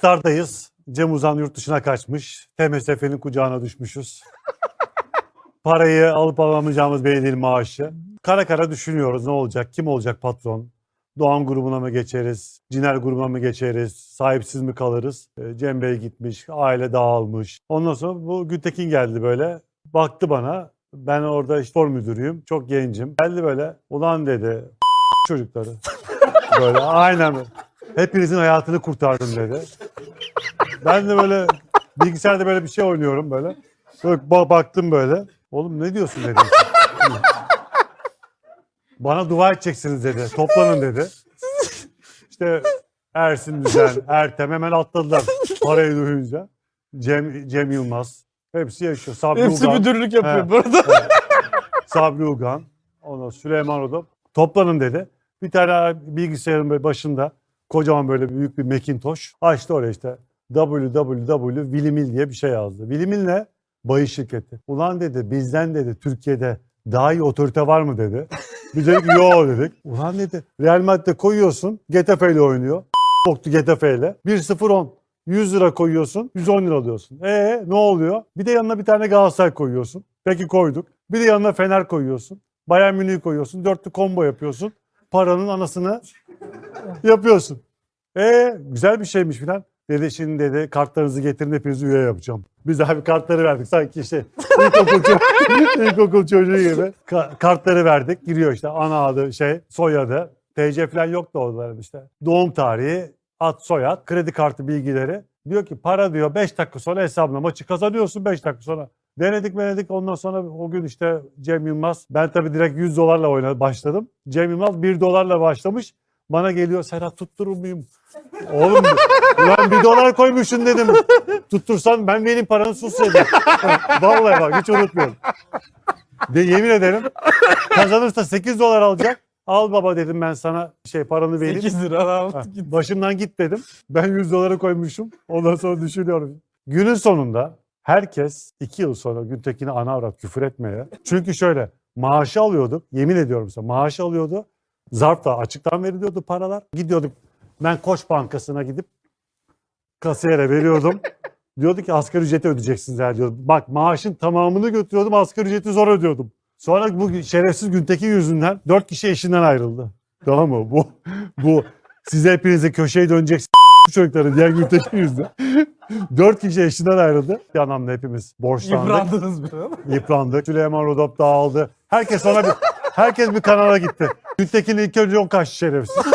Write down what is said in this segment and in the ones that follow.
Star'dayız. Cem Uzan yurt dışına kaçmış. TMSF'nin kucağına düşmüşüz. Parayı alıp alamayacağımız belli değil maaşı. Kara kara düşünüyoruz ne olacak, kim olacak patron? Doğan grubuna mı geçeriz, Ciner grubuna mı geçeriz, sahipsiz mi kalırız? Ee, Cem Bey gitmiş, aile dağılmış. Ondan sonra bu Gültekin geldi böyle, baktı bana. Ben orada spor müdürüyüm, çok gencim. Geldi böyle, ulan dedi, çocukları. Böyle aynen. Hepinizin hayatını kurtardım dedi. Ben de böyle bilgisayarda böyle bir şey oynuyorum böyle. Böyle ba- baktım böyle. Oğlum ne diyorsun dedim. Bana dua edeceksiniz dedi. Toplanın dedi. İşte Ersin Düzen, Ertem hemen atladılar parayı duyunca. Cem, Cem Yılmaz. Hepsi yaşıyor. Sabri Hepsi Ugan. müdürlük yapıyor He. bu arada. Sabri Ugan, ona Süleyman Odom. Toplanın dedi. Bir tane bilgisayarın böyle başında kocaman böyle büyük bir Macintosh. Açtı oraya işte www Vilimil diye bir şey yazdı. Vilimil ne? Bahis şirketi. Ulan dedi bizden dedi Türkiye'de daha iyi otorite var mı dedi. Biz dedik yo dedik. Ulan dedi Real Madrid'de koyuyorsun Getafe ile oynuyor. Boktu Getafe ile. 1-0-10. 100 lira koyuyorsun, 110 lira alıyorsun. E ne oluyor? Bir de yanına bir tane Galatasaray koyuyorsun. Peki koyduk. Bir de yanına Fener koyuyorsun. Bayern Münih'i koyuyorsun. Dörtlü combo yapıyorsun. Paranın anasını yapıyorsun. E güzel bir şeymiş filan. Dedi şimdi dedi kartlarınızı getirin hepinizi üye yapacağım. Biz abi kartları verdik sanki işte ilkokul, ço- ilkokul çocuğu gibi. Ka- kartları verdik. Giriyor işte ana adı şey soyadı. TC falan yoktu orada işte. Doğum tarihi, ad soyad, kredi kartı bilgileri. Diyor ki para diyor 5 dakika sonra hesabına maçı kazanıyorsun 5 dakika sonra. Denedik denedik ondan sonra o gün işte Cem Yılmaz ben tabii direkt 100 dolarla oynadı başladım. Cem Yılmaz 1 dolarla başlamış. Bana geliyor Serhat tutturur muyum? Oğlum ulan 1 dolar koymuşsun dedim. Tuttursan ben benim paranı sus dedim. Vallahi bak hiç unutmuyorum. De, yemin ederim kazanırsa 8 dolar alacak. Al baba dedim ben sana şey paranı vereyim. 8 lira aldık. Başımdan git dedim. Ben 100 dolara koymuşum. Ondan sonra düşünüyorum. Günün sonunda herkes 2 yıl sonra Güntekin'e ana avrat küfür etmeye. Çünkü şöyle maaşı alıyorduk. Yemin ediyorum size maaşı alıyordu. Zarfta açıktan veriliyordu paralar. Gidiyorduk. Ben Koç Bankası'na gidip kasiyere veriyordum. diyordu ki asgari ücreti ödeyeceksiniz her diyordu. Bak maaşın tamamını götürüyordum asgari ücreti zor ödüyordum. Sonra bu şerefsiz Güntekin yüzünden dört kişi eşinden ayrıldı. Tamam mı? Bu bu size hepinize köşeyi dönecek s- çocukları diğer Güntekin yüzünden. Dört kişi eşinden ayrıldı. Bir anlamda hepimiz borçlandık. Yıprandınız biraz. Yıprandık. Süleyman Rodop dağıldı. Herkes ona bir herkes bir kanala gitti. Güntekin ilk önce o kaçtı şerefsiz.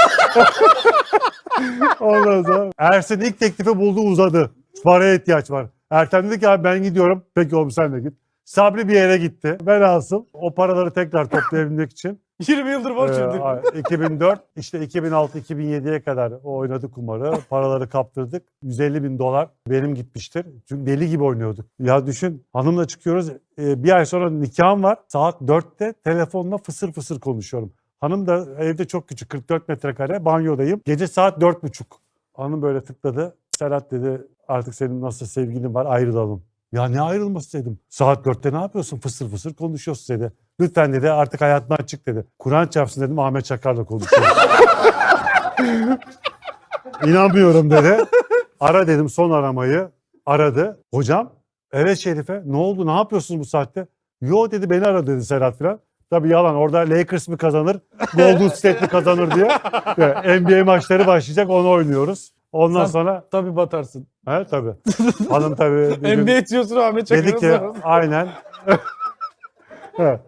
Ondan sonra Ersin ilk teklifi buldu uzadı. Paraya ihtiyaç var. Ertem dedi ki abi ben gidiyorum. Peki oğlum sen de git. Sabri bir yere gitti. Ben asıl o paraları tekrar toplayabilmek için 20 yıldır borç ee, ödedim. ay- 2004 işte 2006-2007'ye kadar o oynadı kumarı. Paraları kaptırdık. 150 bin dolar benim gitmiştir. Çünkü deli gibi oynuyorduk. Ya düşün hanımla çıkıyoruz. Ee, bir ay sonra nikahım var. Saat 4'te telefonla fısır fısır konuşuyorum. Hanım da evde çok küçük 44 metrekare banyodayım. Gece saat 4.30. Hanım böyle tıkladı. Serhat dedi artık senin nasıl sevgilin var ayrılalım. Ya ne ayrılması dedim. Saat 4'te ne yapıyorsun? Fısır fısır konuşuyorsun dedi. Lütfen dedi artık hayatından çık dedi. Kur'an çarpsın dedim Ahmet Çakar'la konuşuyorum. İnanmıyorum dedi. Ara dedim son aramayı. Aradı. Hocam evet Şerife ne oldu ne yapıyorsunuz bu saatte? Yo dedi beni ara dedi Serhat filan. Tabii yalan orada Lakers mi kazanır Golden State mi kazanır diye. Yani NBA maçları başlayacak onu oynuyoruz. Ondan Sen- sonra Tabii batarsın. he tabii. Hanım tabii. bir gün- NBA diyorsun Ahmet Dedi Çakar'a ki sorun. aynen. Evet.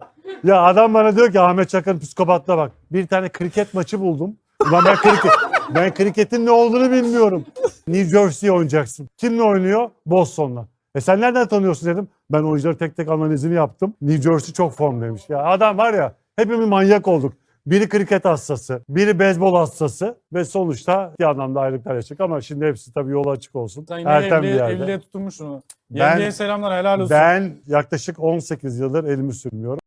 ya adam bana diyor ki Ahmet Çakar'ın psikopatla bak. Bir tane kriket maçı buldum. Ulan ben kriket, ben kriketin ne olduğunu bilmiyorum. New Jersey oynayacaksın. Kimle oynuyor? Boston'la. E sen nereden tanıyorsun dedim. Ben oyuncuları tek tek analizini yaptım. New Jersey çok form demiş. Ya adam var ya hepimiz manyak olduk. Biri kriket hastası, biri beyzbol hastası ve sonuçta bir anlamda ayrılıklar yaşadık ama şimdi hepsi tabii yolu açık olsun. Sen yine Ertem bir evliye, yerde. evliliğe tutunmuşsun. Yengeye selamlar helal olsun. Ben yaklaşık 18 yıldır elimi sürmüyorum.